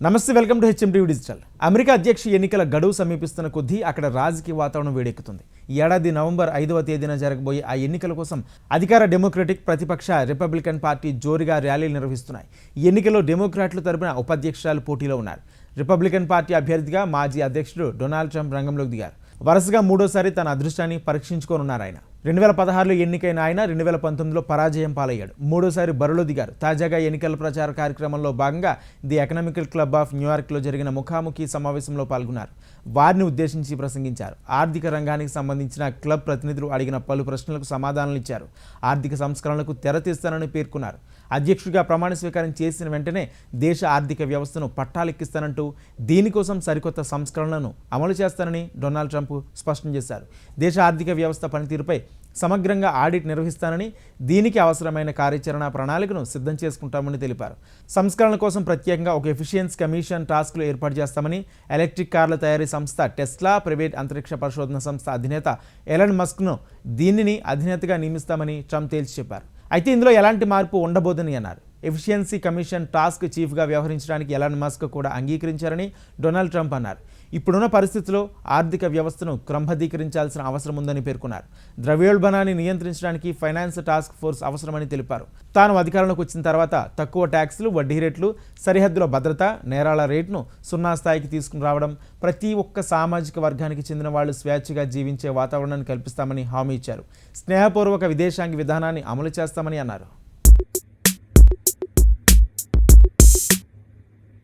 నమస్తే welcome to H M D digital. America అధ్యక్ష ఎన్నికల గడువు సమీపిస్తున్న కొద్దీ అక్కడ రాజకీయ వాతావరణం వేడెక్కుతుంది. ఈ ఏడాది నవంబర్ ఐదవ తేదీన జరగబోయే ఆ ఎన్నికల కోసం అధికార డెమోక్రటిక్ ప్రతిపక్ష రిపబ్లికన్ పార్టీ జోరుగా ర్యాలీలు నిర్వహిస్తున్నాయి. ఈ ఎన్నికల్లో డెమోక్రాట్ల తరపున ఉపాధ్యక్షురాలు పోటీలో ఉన్నారు. రిపబ్లికన్ పార్టీ అభ్యర్థిగా మాజీ అధ్యక్షుడు డొనాల్డ్ ట్రంప్ రంగంలోకి దిగారు. వరుసగా మూడోసారి తన అదృష్టాన్ని పరీక్షించుకోనున్నారు ఆయన రెండు వేల పదహారులో ఎన్నికైన ఆయన రెండు వేల పంతొమ్మిదిలో పరాజయం పాలయ్యాడు. మూడోసారి బరిలో దిగారు. తాజాగా ఎన్నికల ప్రచార కార్యక్రమంలో భాగంగా ది ఎకనామికల్ క్లబ్ ఆఫ్ న్యూయార్క్లో జరిగిన ముఖాముఖి సమావేశంలో పాల్గొన్నారు. వారిని ఉద్దేశించి ప్రసంగించారు. ఆర్థిక రంగానికి సంబంధించిన క్లబ్ ప్రతినిధులు అడిగిన పలు ప్రశ్నలకు సమాధానాలు ఇచ్చారు. ఆర్థిక సంస్కరణలకు తెరతీస్తానని పేర్కొన్నారు. అధ్యక్షుడిగా ప్రమాణ స్వీకారం చేసిన వెంటనే దేశ ఆర్థిక వ్యవస్థను పట్టాలెక్కిస్తానంటూ దీనికోసం సరికొత్త సంస్కరణలను అమలు చేస్తానని డొనాల్డ్ ట్రంప్ స్పష్టం చేశారు. దేశ ఆర్థిక వ్యవస్థ పనితీరుపై సమగ్రంగా ఆడిట్ నిర్వహిస్తానని దీనికి అవసరమైన కార్యాచరణ ప్రణాళికను సిద్ధం చేసుకుంటామని తెలిపారు. సంస్కరణ కోసం ప్రత్యేకంగా ఒక ఎఫిషియన్స్ కమిషన్ టాస్క్లు ఏర్పాటు చేస్తామని ఎలక్ట్రిక్ కార్ల తయారీ సంస్థ టెస్లా ప్రైవేట్ అంతరిక్ష పరిశోధన సంస్థ అధినేత ఎలన్ మస్క్ను దీనిని అధినేతగా నియమిస్తామని ట్రంప్ తేల్చి చెప్పారు. అయితే ఇందులో ఎలాంటి మార్పు ఉండబోదని అన్నారు. ఎఫిషియన్సీ కమిషన్ టాస్క్ చీఫ్గా వ్యవహరించడానికి ఎలాన్ మస్క్ కూడా అంగీకరించారని డొనాల్డ్ ట్రంప్ అన్నారు. ఇప్పుడున్న పరిస్థితిలో ఆర్థిక వ్యవస్థను క్రమబద్ధీకరించాల్సిన అవసరం ఉందని పేర్కొన్నారు. ద్రవ్యోల్బణాన్ని నియంత్రించడానికి ఫైనాన్స్ టాస్క్ ఫోర్స్ అవసరమని తెలిపారు. తాను అధికారంలోకి వచ్చిన తర్వాత తక్కువ ట్యాక్సులు వడ్డీ రేట్లు సరిహద్దుల భద్రత నేరాల రేటును సున్నా స్థాయికి తీసుకుని రావడం ప్రతి ఒక్క సామాజిక వర్గానికి చెందిన వాళ్ళు స్వేచ్ఛగా జీవించే వాతావరణాన్ని కల్పిస్తామని హామీ ఇచ్చారు. స్నేహపూర్వక విదేశాంగ విధానాన్ని అమలు చేస్తామని అన్నారు.